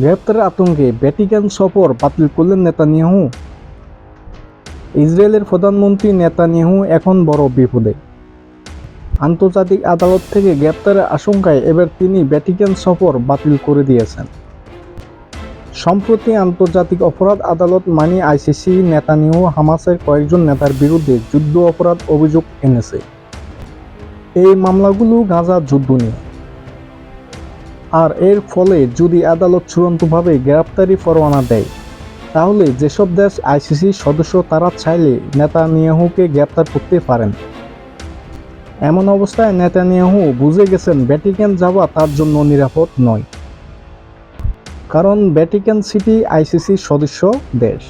গ্রেপ্তারের আতঙ্কে ভ্যাটিকান সফর বাতিল করলেন নেতানিয়াহু। ইসরায়েলের প্রধানমন্ত্রী নেতানিয়াহু এখন বড় বিপদে। আন্তর্জাতিক আদালত থেকে গ্রেপ্তারের আশঙ্কায় এবার তিনি ভ্যাটিকান সফর বাতিল করে দিয়েছেন। সম্প্রতি আন্তর্জাতিক অপরাধ আদালত মানি আইসিসি নেতানিয়াহু হামাসের কয়েকজন নেতার বিরুদ্ধে যুদ্ধ অপরাধ অভিযোগ এনেছে। এই মামলাগুলো গাজা যুদ্ধ নিয়ে। আর এর ফলে যদি আদালত চূড়ান্তভাবে গ্রেপ্তারি পরোয়ানা দেয়, তাহলে যেসব দেশ আইসিসির সদস্য তারা চাইলে নেতানিয়াহুকে গ্রেপ্তার করতে পারেন। এমন অবস্থায় নেতানিয়াহু বুঝে গেছেন ভ্যাটিকান যাওয়া তার জন্য নিরাপদ নয়। কারণ ভ্যাটিকান সিটি আইসিসির সদস্য দেশ।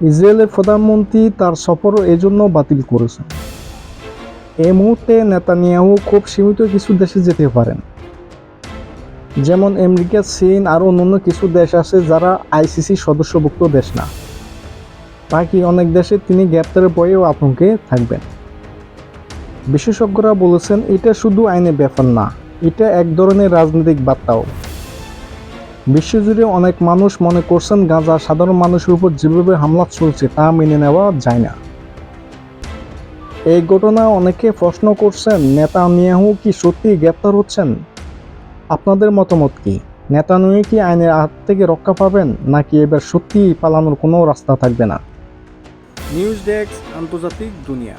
ইসরায়েলের প্রধানমন্ত্রী তার সফরও এজন্য বাতিল করেছেন। এই মুহূর্তে নেতানিয়াহু খুব সীমিত কিছু দেশে যেতে পারেন। যেমন আমেরিকা, চীন আর অন্যান্য কিছু দেশ আছে যারা আইসিসি সদস্যভুক্ত দেশ না। বাকি অনেক দেশে তিনি গ্রেপ্তারের পরেও আতঙ্কে থাকবেন। বিশেষজ্ঞরা বলেছেন, এটা শুধু আইনের ব্যাপার না, এটা এক ধরনের রাজনৈতিক বার্তাও। বিশ্বজুড়ে অনেক মানুষ মনে করছেন, গাঁজা সাধারণ মানুষের উপর যেভাবে হামলা চলছে তা মেনে নেওয়া যায় না। এই ঘটনা অনেকে প্রশ্ন করছেন নেতা নেতানিয়াহু কি সত্যি গ্রেপ্তার হচ্ছেন? আপনাদের মতামত কি? নেতানুই কি আইনের হাত থেকে রক্ষা পাবেন, নাকি এবার সত্যিই পালানোর কোনো রাস্তা থাকবে না? নিউজ ডেস্ক, আন্তর্জাতিক দুনিয়া।